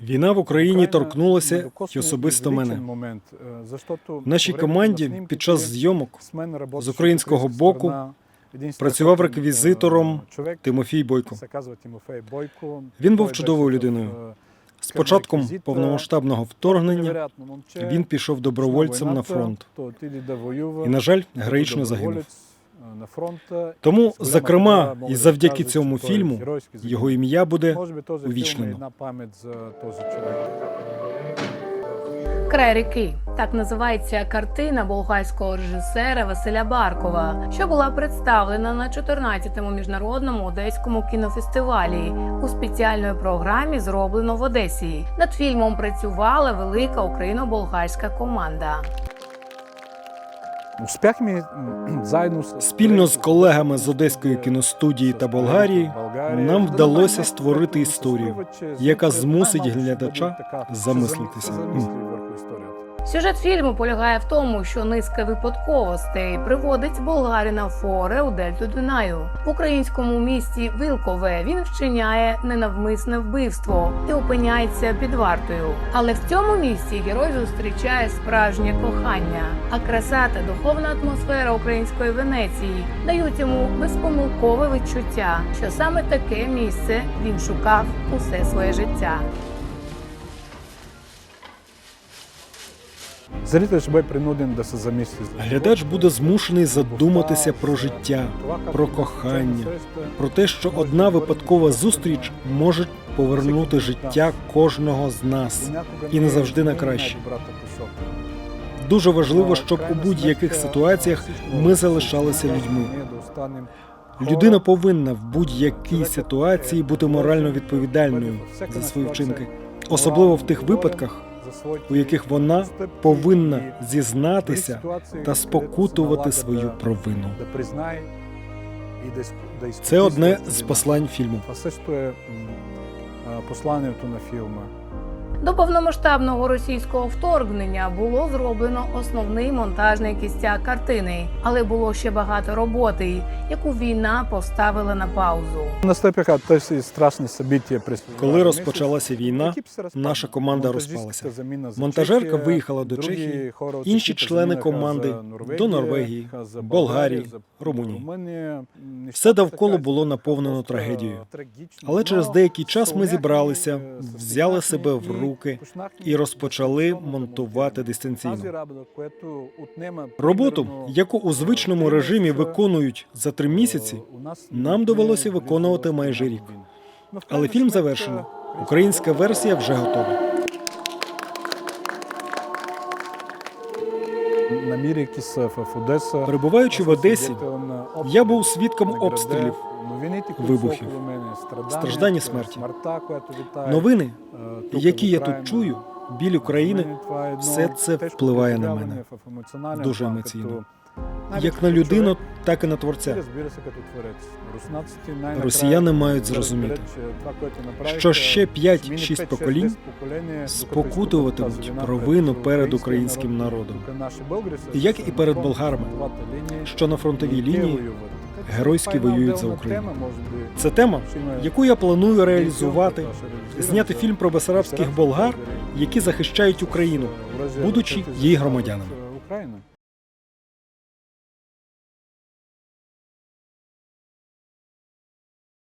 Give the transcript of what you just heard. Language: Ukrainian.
Війна в Україні торкнулася й особисто мене. В В нашій команді під час зйомок з українського боку працював реквізитором Тимофій Бойко. Він був чудовою людиною. З початком повномасштабного вторгнення він пішов добровольцем на фронт і, на жаль, героїчно загинув. Тому, зокрема, і завдяки цьому фільму його ім'я буде увічнено. Край ріки так називається картина болгарського режисера Василя Баркова, що була представлена на 14-му міжнародному одеському кінофестивалі у спеціальної програмі зроблено в Одесі. Над фільмом працювала велика україно-болгарська команда. Спільно з колегами з Одеської кіностудії та Болгарії нам вдалося створити історію, яка змусить глядача замислитися. Сюжет фільму полягає в тому, що низка випадковостей приводить болгарина Форе у дельту Дунаю. В українському місті Вилкове він вчиняє ненавмисне вбивство і опиняється під вартою. Але в цьому місті герой зустрічає справжнє кохання. А краса та духовна атмосфера української Венеції дають йому безпомилкове відчуття, що саме таке місце він шукав усе своє життя. Глядач буде змушений задуматися про життя, про кохання, про те, що одна випадкова зустріч може повернути життя кожного з нас і не завжди на краще. Дуже важливо, щоб у будь-яких ситуаціях ми залишалися людьми. Людина повинна в будь-якій ситуації бути морально відповідальною за свої вчинки, особливо в тих випадках, у яких вона повинна зізнатися та спокутувати свою провину. Це одне з послань фільму. Послання на фільму. До повномасштабного російського вторгнення було зроблено основний монтажний кістяк картини, але було ще багато роботи, яку війна поставила на паузу. Коли розпочалася війна, наша команда розпалася. Монтажерка виїхала до Чехії, інші члени команди до Норвегії, Болгарії, Румунії. Все довкола було наповнено трагедією. Але через деякий час ми зібралися, взяли себе в руки і розпочали монтувати дистанційно. Роботу, яку у звичному режимі виконують за три місяці, нам довелося виконувати майже рік. Але фільм завершено. Українська версія вже готова. Перебуваючи в Одесі, я був свідком обстрілів, вибухів, страждань і смерті. Новини, які я тут чую, біль України, все це впливає на мене. Дуже емоційно. Як на людину, так і на творця. Росіяни мають зрозуміти, що ще 5-6 поколінь спокутуватимуть провину перед українським народом, як і перед болгарами, що на фронтовій лінії геройськи воюють за Україну. Це тема, яку я планую реалізувати, зняти фільм про бесарабських болгар, які захищають Україну, будучи її громадянами.